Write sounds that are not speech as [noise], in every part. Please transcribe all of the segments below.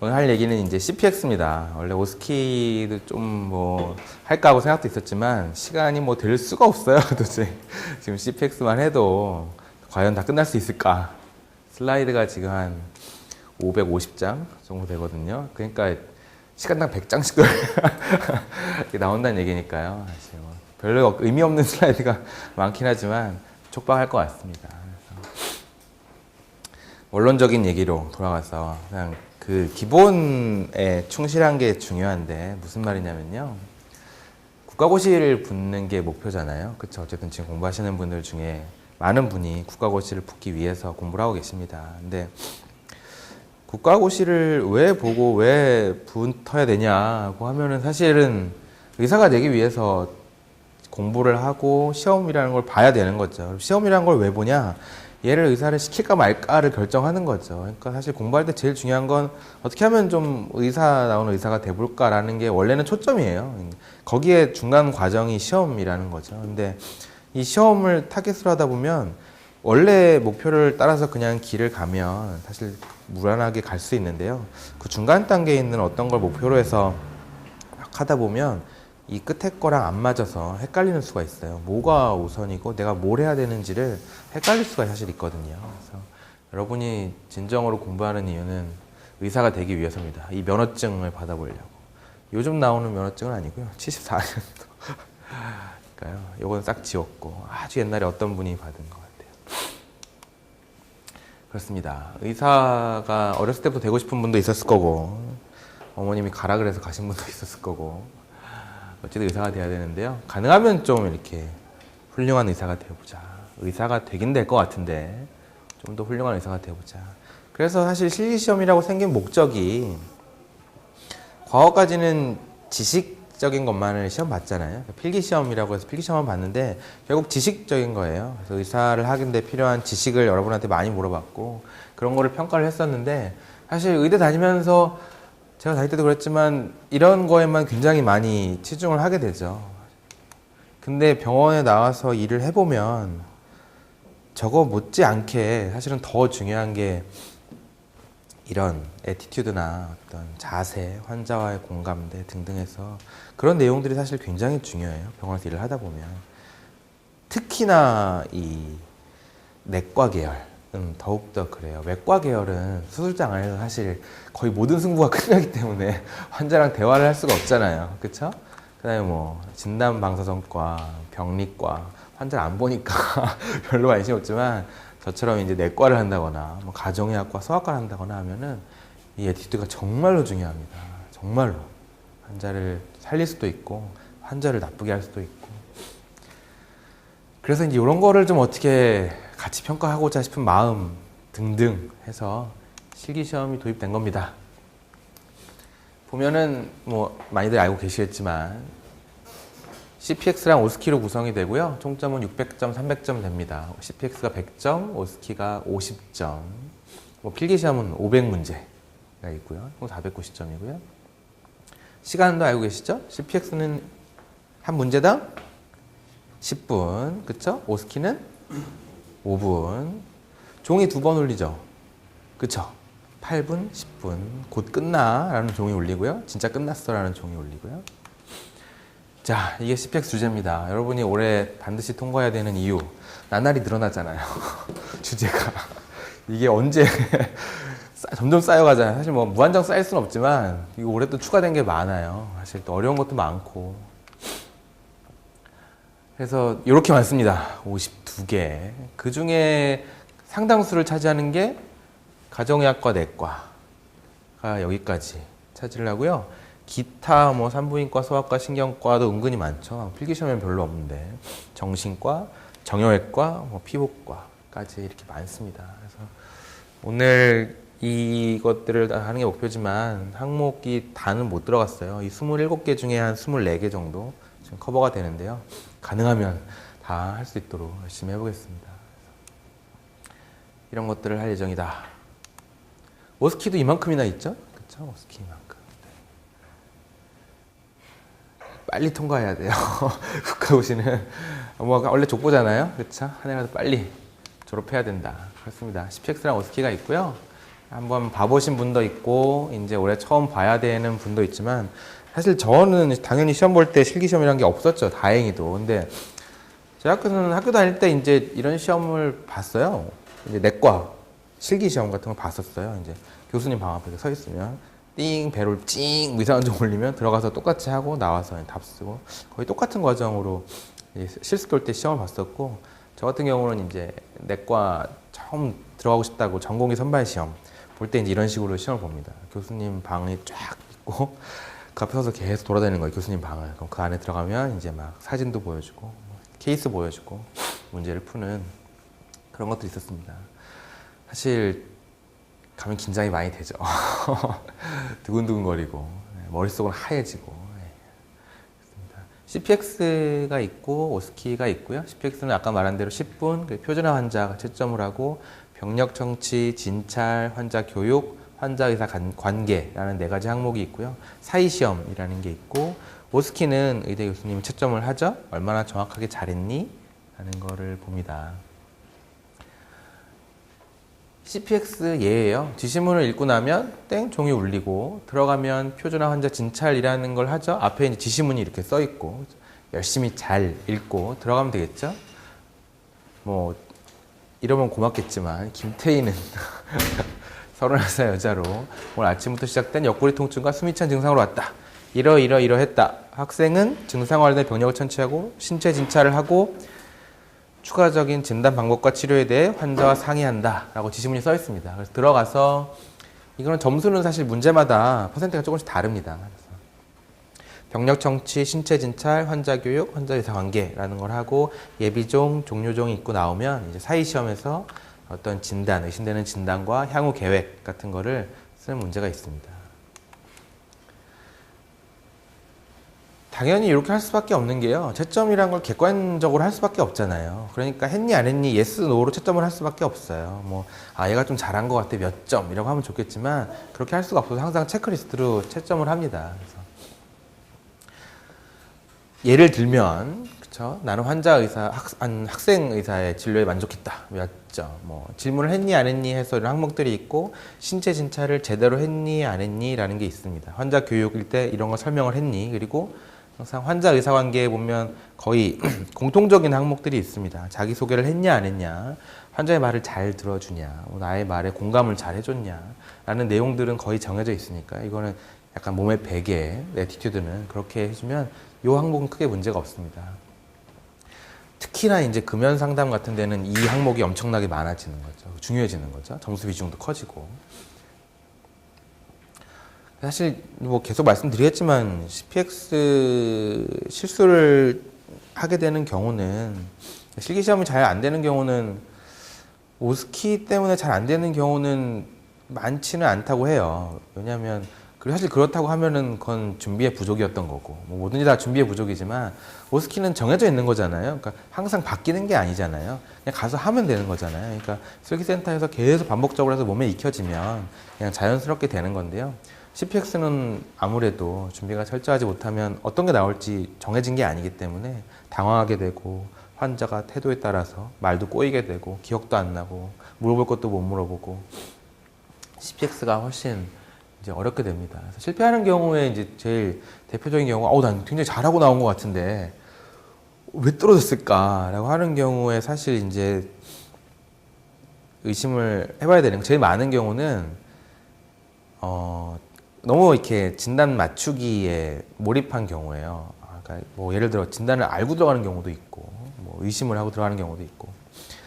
오늘 할 얘기는 이제 CPX입니다. 원래 오스키도 좀 뭐 할까 하고 생각도 있었지만 시간이 뭐 될 수가 없어요. [laughs] 도대체 지금 CPX만 해도 과연 다 끝날 수 있을까? 슬라이드가 지금 한 550장 정도 되거든요. 그러니까 시간당 100장씩 [laughs] 나온다는 얘기니까요. 뭐 별로 의미 없는 [laughs] 슬라이드가 많긴 하지만 촉박할 것 같습니다. 원론적인 얘기로 돌아가서 그냥 그 기본에 충실한 게 중요한데 무슨 말이냐면요. 국가고시를 붙는 게 목표잖아요. 그렇죠. 어쨌든 지금 공부하시는 분들 중에 많은 분이 국가고시를 붙기 위해서 공부를 하고 계십니다. 근데 국가고시를 왜 보고 왜 붙어야 되냐고 하면은 사실은 의사가 되기 위해서 공부를 하고 시험이라는 걸 봐야 되는 거죠. 시험이라는 걸 왜 보냐? 얘를 의사를 시킬까 말까를 결정하는 거죠. 그러니까 사실 공부할 때 제일 중요한 건 어떻게 하면 좀 의사 나오는 의사가 돼볼까라는 게 원래는 초점이에요. 거기에 중간 과정이 시험이라는 거죠. 근데 이 시험을 타겟으로 하다 보면 원래 목표를 따라서 그냥 길을 가면 사실 무난하게 갈 수 있는데요. 그 중간 단계에 있는 어떤 걸 목표로 해서 막 하다 보면 이 끝에 거랑 안 맞아서 헷갈리는 수가 있어요. 뭐가 우선이고 내가 뭘 해야 되는지를 헷갈릴 수가 사실 있거든요. 그래서 여러분이 진정으로 공부하는 이유는 의사가 되기 위해서입니다. 이 면허증을 받아보려고. 요즘 나오는 면허증은 아니고요. 74년도. 그러니까요. 요건 싹 지웠고 아주 옛날에 어떤 분이 받은 것 같아요. 그렇습니다. 의사가 어렸을 때부터 되고 싶은 분도 있었을 거고 어머님이 가라 그래서 가신 분도 [laughs] 있었을 거고 어쨌든 의사가 돼야 되는데요. 가능하면 좀 이렇게 훌륭한 의사가 되어보자. 의사가 되긴 될 것 같은데 좀 더 훌륭한 의사가 되어보자. 그래서 사실 실기시험이라고 생긴 목적이 과거까지는 지식적인 것만을 시험 봤잖아요. 필기시험이라고 해서 필기시험을 봤는데 결국 지식적인 거예요. 그래서 의사를 하는데 필요한 지식을 여러분한테 많이 물어봤고 그런 거를 평가를 했었는데 사실 의대 다니면서 제가 다닐 때도 그랬지만 이런 거에만 굉장히 많이 치중을 하게 되죠. 근데 병원에 나와서 일을 해보면 저거 못지않게 사실은 더 중요한 게 이런 에티튜드나 어떤 자세, 환자와의 공감대 등등해서 그런 내용들이 사실 굉장히 중요해요. 병원에서 일을 하다 보면. 특히나 이 내과 계열, 음, 더욱더 그래요. 외과 계열은 수술장 안에서 사실 거의 모든 승부가 [laughs] 끝나기 때문에 환자랑 대화를 할 수가 없잖아요. 그쵸? 그 다음에 뭐, 진단방사선과, 병리과, 환자를 안 보니까 [laughs] 별로 관심이 없지만 저처럼 이제 내과를 한다거나, 뭐 가정의학과, 소아과를 한다거나 하면은 이 에티튜드가 정말로 중요합니다. 정말로. 환자를 살릴 수도 있고, 환자를 나쁘게 할 수도 있고. 그래서 이제 이런 거를 좀 어떻게 같이 평가하고자 싶은 마음 등등 해서 실기시험이 도입된 겁니다. 보면은 뭐 많이들 알고 계시겠지만 CPX랑 오스키로 구성이 되고요. 총점은 600점, 300점 됩니다. CPX가 100점, 오스키가 50점. 뭐 필기시험은 500문제가 있고요. 총 490점이고요. 시간도 알고 계시죠? CPX는 한 문제당 10분, 그쵸? 오스키는 5분. 종이 두 번 울리죠? 그쵸? 8분, 10분. 곧 끝나. 라는 종이 울리고요. 진짜 끝났어. 라는 종이 울리고요. 자, 이게 CPX 주제입니다. 여러분이 올해 반드시 통과해야 되는 이유. 나날이 늘어나잖아요. [laughs] 주제가. 이게 언제 [laughs] 쌓- 점점 쌓여가잖아요. 사실 뭐 무한정 쌓일 수는 없지만 이거 올해 또 추가된 게 많아요. 사실 또 어려운 것도 많고. 그래서 이렇게 많습니다. 52개. 그 중에 상당수를 차지하는 게 가정의학과 내과가 여기까지 하고요. 기타 뭐 산부인과, 소아과, 신경과도 은근히 많죠. 필기시험엔 별로 없는데 정신과, 정형외과, 뭐 피부과까지 이렇게 많습니다. 그래서 오늘 이것들을 다 하는 게 목표지만 항목이 다는 못 들어갔어요. 이 27개 중에 한 24개 정도 지금 커버가 되는데요. 가능하면 다 할 수 있도록 열심히 해보겠습니다. 이런 것들을 할 예정이다. 오스키도 이만큼이나 있죠? 그쵸? 오스키 이만큼. 네. 빨리 통과해야 돼요. [laughs] 국가고시는 뭐 원래 족보잖아요. 그쵸? 한 해라도 빨리 졸업해야 된다. 그렇습니다. CPX랑 오스키가 있고요. 한번 봐보신 분도 있고 이제 올해 처음 봐야 되는 분도 있지만 사실 저는 당연히 시험 볼 때 실기 시험이라는 게 없었죠. 다행히도. 근데 제 학교는 학교 다닐 때 이제 이런 시험을 봤어요. 이제 내과 실기 시험 같은 걸 봤었어요. 이제 교수님 방 앞에 서 있으면 띵 배를 찡 이상한 점 올리면 들어가서 똑같이 하고 나와서 답 쓰고 거의 똑같은 과정으로 이 실습 때 시험을 봤었고 저 같은 경우는 이제 내과 처음 들어가고 싶다고 전공의 선발 시험 볼 때 이제 이런 식으로 시험을 봅니다. 교수님 방이 쫙 있고 그 앞에 서서 계속 돌아다니는 거예요. 교수님 방을. 그럼 그 안에 들어가면 이제 막 사진도 보여주고 뭐 케이스 보여주고 문제를 푸는 그런 것들이 있었습니다. 사실 가면 긴장이 많이 되죠. [laughs] 두근두근거리고 네, 머릿속은 하얘지고 네. CPX가 있고 오스키가 있고요. CPX는 아까 말한 대로 10분 그리고 표준화 환자가 채점을 하고 병력 청취, 진찰, 환자 교육, 환자 의사 간- 관계라는 네 가지 항목이 있고요. 사이 시험이라는 게 있고 오스키는 의대 교수님이 채점을 하죠. 얼마나 정확하게 잘했니? 라는 거를 봅니다. CPX 예예요. 지시문을 읽고 나면 땡 종이 울리고 들어가면 표준화 환자 진찰이라는 걸 하죠. 앞에 이제 지시문이 이렇게 써 있고 열심히 잘 읽고 들어가면 되겠죠. 뭐 이러면 고맙겠지만 김태희는 [laughs] 31살 여자로 오늘 아침부터 시작된 옆구리 통증과 숨이 찬 증상으로 왔다. 이러 이러 이러 했다. 학생은 증상 관련된 병력을 천치하고 신체 진찰을 하고 추가적인 진단 방법과 치료에 대해 환자와 상의한다라고 지시문이 써 있습니다. 그래서 들어가서 이거는 점수는 사실 문제마다 퍼센트가 조금씩 다릅니다. 그래서 병력 청취, 신체 진찰, 환자 교육, 환자 의사 관계라는 걸 하고 예비종, 종료종이 있고 나오면 이제 사이 시험에서 어떤 진단, 의심되는 진단과 향후 계획 같은 거를 쓰는 문제가 있습니다. 당연히 이렇게 할 수밖에 없는 게요. 채점이란 걸 객관적으로 할 수밖에 없잖아요. 그러니까 했니 안 했니 예스 노로 채점을 할 수밖에 없어요. 뭐 아 얘가 좀 잘한 것 같아 몇 점 이라고 하면 좋겠지만 그렇게 할 수가 없어서 항상 체크리스트로 채점을 합니다. 그래서 예를 들면 그쵸 나는 환자 의사 학, 한 학생 의사의 진료에 만족했다 몇 점. 뭐 질문을 했니 안 했니 해서 이런 항목들이 있고 신체 진찰을 제대로 했니 안 했니 라는 게 있습니다. 환자 교육일 때 이런 거 설명을 했니 그리고 항상 환자 의사 관계에 보면 거의 [clears throat] 공통적인 항목들이 있습니다. 자기 소개를 했냐 안 했냐, 환자의 말을 잘 들어주냐, 뭐 나의 말에 공감을 잘 해줬냐 라는 내용들은 거의 정해져 있으니까 이거는 약간 몸의 베개, 에티튜드는 그렇게 해주면 이 항목은 크게 문제가 없습니다. 특히나 이제 금연 상담 같은 데는 이 항목이 엄청나게 많아지는 거죠. 중요해지는 거죠. 점수 비중도 커지고. 사실 뭐 계속 말씀드리겠지만 CPX 실수를 하게 되는 경우는 실기 시험이 잘 안 되는 경우는 오스키 때문에 잘 안 되는 경우는 많지는 않다고 해요. 왜냐하면 그리고 사실 그렇다고 하면은 그건 준비의 부족이었던 거고 뭐 뭐든지 다 준비의 부족이지만 오스키는 정해져 있는 거잖아요. 그러니까 항상 바뀌는 게 아니잖아요. 그냥 가서 하면 되는 거잖아요. 그러니까 슬기센터에서 계속 반복적으로 해서 몸에 익혀지면 그냥 자연스럽게 되는 건데요. CPX는 아무래도 준비가 철저하지 못하면 어떤 게 나올지 정해진 게 아니기 때문에 당황하게 되고 환자가 태도에 따라서 말도 꼬이게 되고 기억도 안 나고 물어볼 것도 못 물어보고 CPX가 훨씬 이제 어렵게 됩니다. 그래서 실패하는 경우에 이제 제일 대표적인 경우가 어우 난 굉장히 잘하고 나온 것 같은데 왜 떨어졌을까라고 하는 경우에 사실 이제 의심을 해봐야 되는 거 제일 많은 경우는 어 너무 이렇게 진단 맞추기에 몰입한 경우예요. 아, 그러니까 뭐 예를 들어 진단을 알고 들어가는 경우도 있고 뭐 의심을 하고 들어가는 경우도 있고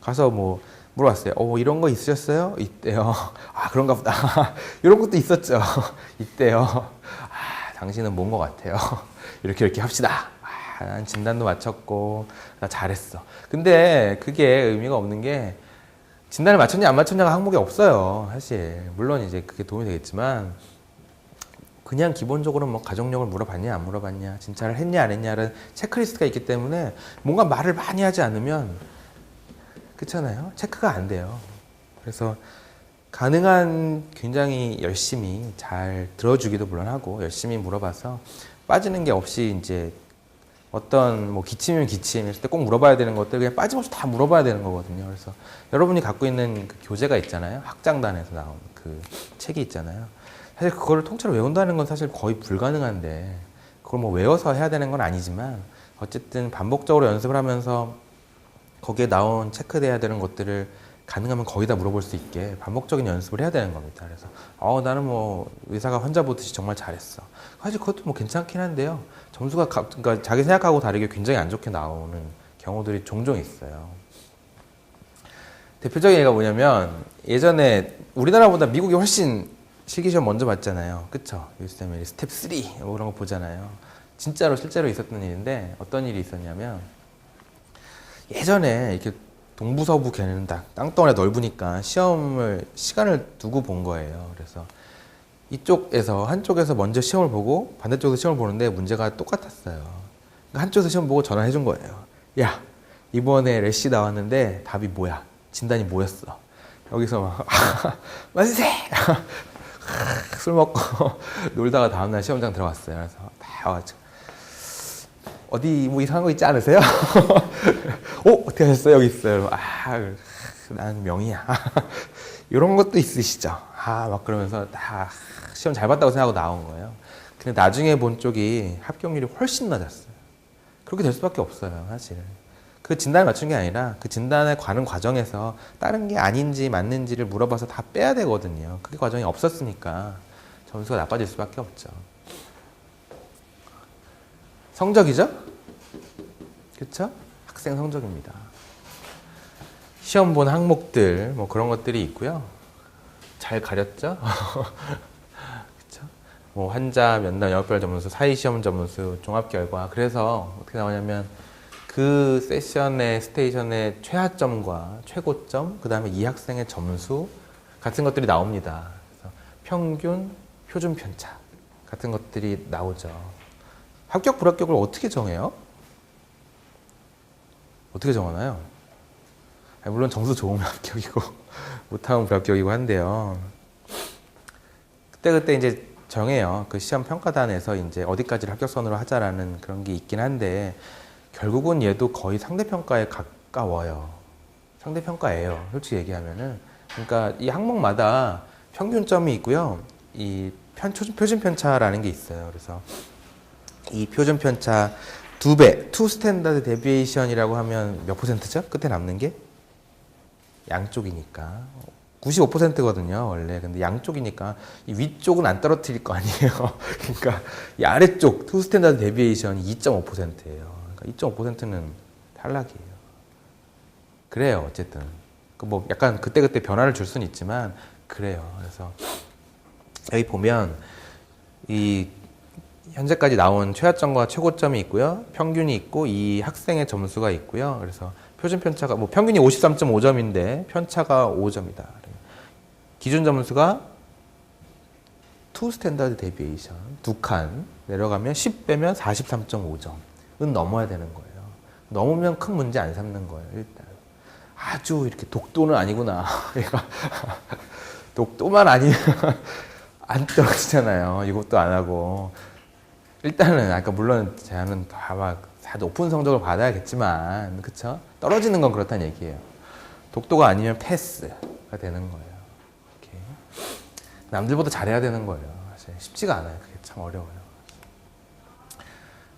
가서 뭐 물어봤어요. 어, 뭐 이런 거 있으셨어요? 있대요. [laughs] 아, 그런가 보다. [laughs] 이런 것도 있었죠. [laughs] 있대요. 아, 당신은 뭔 것 같아요. 이렇게 이렇게 합시다. 아, 난 진단도 맞췄고, 나 잘했어. 근데 그게 의미가 없는 게, 진단을 맞췄냐, 안 맞췄냐가 항목이 없어요. 사실. 물론 이제 그게 도움이 되겠지만, 그냥 기본적으로 뭐 가족력을 물어봤냐, 안 물어봤냐, 진찰을 했냐, 안 했냐는 체크리스트가 있기 때문에 뭔가 말을 많이 하지 않으면 그렇잖아요. 체크가 안 돼요. 그래서 가능한 굉장히 열심히 잘 들어주기도 물론 하고 열심히 물어봐서 빠지는 게 없이 이제 어떤 뭐 기침이면 기침 했을 때 꼭 물어봐야 되는 것들 그냥 빠짐없이 다 물어봐야 되는 거거든요. 그래서 여러분이 갖고 있는 그 교재가 있잖아요. 학장단에서 나온 그 책이 있잖아요. 사실 그거를 통째로 외운다는 건 사실 거의 불가능한데 그걸 뭐 외워서 해야 되는 건 아니지만 어쨌든 반복적으로 연습을 하면서 거기에 나온 체크돼야 되는 것들을 가능하면 거의 다 물어볼 수 있게 반복적인 연습을 해야 되는 겁니다. 그래서 어 나는 뭐 의사가 환자 보듯이 정말 잘했어. 사실 그것도 뭐 괜찮긴 한데요. 점수가 가, 그러니까 자기 생각하고 다르게 굉장히 안 좋게 나오는 경우들이 종종 있어요. 대표적인 예가 뭐냐면 예전에 우리나라보다 미국이 훨씬 실기시험 먼저 봤잖아요. 그쵸? 유스테밀 스텝 3 뭐 그런 거 보잖아요. 진짜로 실제로 있었던 일인데 어떤 일이 있었냐면 예전에 이렇게 동부서부 걔는 다 땅덩어리 넓으니까 시험을 시간을 두고 본 거예요. 그래서 이쪽에서 한쪽에서 먼저 시험을 보고 반대쪽에서 시험을 보는데 문제가 똑같았어요. 그러니까 한쪽에서 시험 보고 전화해 준 거예요. 야 이번에 래시 나왔는데 답이 뭐야? 진단이 뭐였어? 여기서 막 [laughs] 만세 [laughs] 술 먹고 [laughs] 놀다가 다음날 시험장 들어갔어요. 그래서 다 와가지고 어디 뭐 이상한 거 있지 않으세요? [laughs] 어 어떻게 하셨어요? 여기 있어요. 아, 난 명이야. [laughs] 이런 것도 있으시죠? 아, 막 그러면서 다 시험 잘 봤다고 생각하고 나온 거예요. 근데 나중에 본 쪽이 합격률이 훨씬 낮았어요. 그렇게 될 수밖에 없어요, 사실. 그 진단을 맞춘 게 아니라 그 진단에 가는 과정에서 다른 게 아닌지 맞는지를 물어봐서 다 빼야 되거든요. 그게 과정이 없었으니까 점수가 나빠질 수밖에 없죠. 성적이죠? 그렇죠? 학생 성적입니다. 시험 본 항목들 뭐 그런 것들이 있고요. 잘 가렸죠? [laughs] 그렇죠? 뭐 환자 면담 영역별 점수, 사이 시험 점수, 종합 결과. 그래서 어떻게 나오냐면 그 세션의 스테이션의 최하점과 최고점, 그 다음에 이 학생의 점수 같은 것들이 나옵니다. 평균, 표준 편차 같은 것들이 나오죠. 합격 불합격을 어떻게 정해요? 어떻게 정하나요? 물론 점수 좋으면 [laughs] 합격이고 못하면 불합격이고 한데요. 그때 그때 이제 정해요. 그 시험 평가단에서 이제 어디까지 합격선으로 하자라는 그런 게 있긴 한데 결국은 얘도 거의 상대 평가에 가까워요. 상대 평가예요. 솔직히 얘기하면은 그러니까 이 항목마다 평균점이 있고요. 이 편, 표준 편차라는 게 있어요. 그래서 이 표준 편차 두 배, 투 스탠다드 데비에이션이라고 하면 몇 퍼센트죠? 끝에 남는 게? 양쪽이니까. 95%거든요, 원래. 근데 양쪽이니까 이 위쪽은 안 떨어뜨릴 거 아니에요. [laughs] 그러니까 이 아래쪽 투 스탠다드 데비에이션이 2.5%예요. 그러니까 2.5%는 탈락이에요. 그래요, 어쨌든. 그 뭐 약간 그때그때 변화를 줄 수는 있지만 그래요. 그래서 여기 보면 이 현재까지 나온 최하점과 최고점이 있고요. 평균이 있고 이 학생의 점수가 있고요. 그래서 표준 편차가 뭐 평균이 53.5점인데 편차가 5점이다. 기준 점수가 투 스탠다드 데비에이션 두 칸 내려가면 10 빼면 43.5점은 넘어야 되는 거예요. 넘으면 큰 문제 안 삼는 거예요. 일단 아주 이렇게 독도는 아니구나. [laughs] 얘가 독도만 아니면 [laughs] 안 떨어지잖아요. 이것도 안 하고 일단은 아까 물론 제안은 다막 다 높은 성적을 받아야겠지만 그쵸? 떨어지는 건 그렇다는 얘기예요. 독도가 아니면 패스가 되는 거예요. 이렇게. 남들보다 잘해야 되는 거예요. 사실 쉽지가 않아요. 그게 참 어려워요.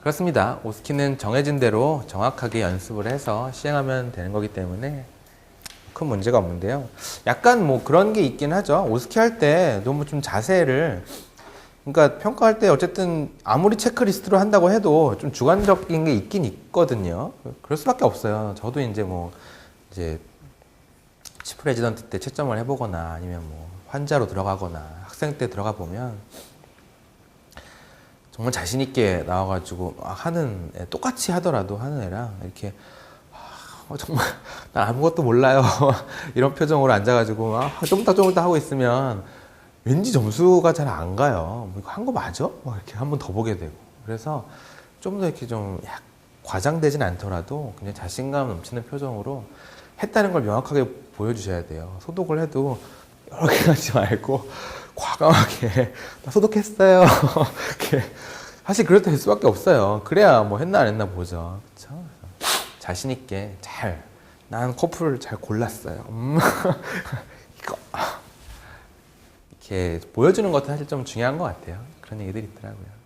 그렇습니다. 오스키는 정해진 대로 정확하게 연습을 해서 시행하면 되는 거기 때문에 큰 문제가 없는데요. 약간 뭐 그런 게 있긴 하죠. 오스키 할 때 너무 좀 자세를 그러니까 평가할 때 어쨌든 아무리 체크리스트로 한다고 해도 좀 주관적인 게 있긴 있거든요. 그럴 수밖에 없어요. 저도 이제 뭐 이제 치프 레지던트 때 채점을 해보거나 아니면 뭐 환자로 들어가거나 학생 때 들어가 보면 정말 자신 있게 나와가지고 하는 애, 똑같이 하더라도 하는 애랑 이렇게 어, 정말 [laughs] 난 아무것도 몰라요 [laughs] 이런 표정으로 앉아가지고 아, 좀더 좀더 하고 있으면 왠지 점수가 잘 안 가요. 뭐 이거 한 거 맞아? 막 이렇게 한 번 더 보게 되고. 그래서 좀 더 이렇게 좀 약 과장되진 않더라도 그냥 자신감 넘치는 표정으로 했다는 걸 명확하게 보여주셔야 돼요. 소독을 해도 여러 개 하지 말고 과감하게 [laughs] 나 소독했어요. [laughs] 이렇게 사실 때될 수밖에 없어요. 그래야 뭐 했나 안 했나 보죠. 그렇죠? 자신 있게 잘 난 커플을 잘 골랐어요. 음. [laughs] 이거 이렇게 보여주는 것도 사실 좀 중요한 것 같아요. 그런 얘기들이 있더라고요.